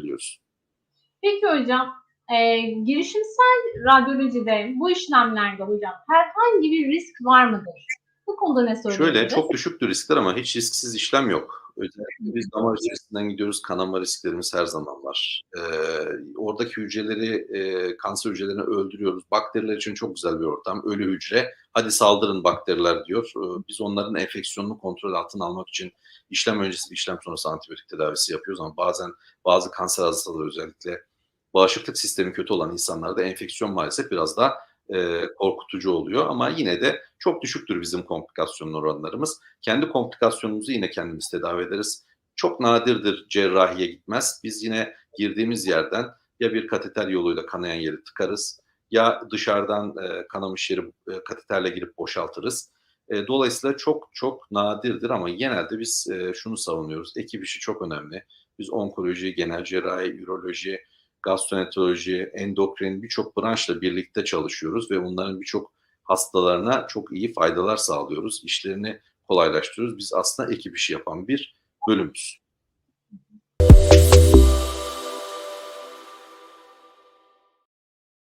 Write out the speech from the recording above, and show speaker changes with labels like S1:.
S1: kullanabiliyorsun. Peki hocam, e, girişimsel radyolojide bu işlemlerde hocam herhangi bir risk var mıdır? Bu konuda ne
S2: söylüyorsunuz?
S1: Şöyle
S2: çok düşüktür riskler ama hiç risksiz işlem yok. Özellikle biz damar içerisinden gidiyoruz. Kanama risklerimiz her zaman var. Ee, oradaki hücreleri, e, kanser hücrelerini öldürüyoruz. Bakteriler için çok güzel bir ortam. Ölü hücre. Hadi saldırın bakteriler diyor. Ee, biz onların enfeksiyonunu kontrol altına almak için işlem öncesi, işlem sonrası antibiyotik tedavisi yapıyoruz ama bazen bazı kanser hastaları özellikle bağışıklık sistemi kötü olan insanlarda enfeksiyon maalesef biraz daha e, korkutucu oluyor ama yine de çok düşüktür bizim komplikasyon oranlarımız. Kendi komplikasyonumuzu yine kendimiz tedavi ederiz. Çok nadirdir cerrahiye gitmez. Biz yine girdiğimiz yerden ya bir kateter yoluyla kanayan yeri tıkarız ya dışarıdan e, kanamış yeri e, kateterle girip boşaltırız. E, dolayısıyla çok çok nadirdir ama genelde biz e, şunu savunuyoruz. Ekip işi çok önemli. Biz onkoloji, genel cerrahi, üroloji, gastroenteroloji, endokrin birçok branşla birlikte çalışıyoruz ve bunların birçok hastalarına çok iyi faydalar sağlıyoruz. İşlerini kolaylaştırıyoruz. Biz aslında ekip işi yapan bir bölümüz.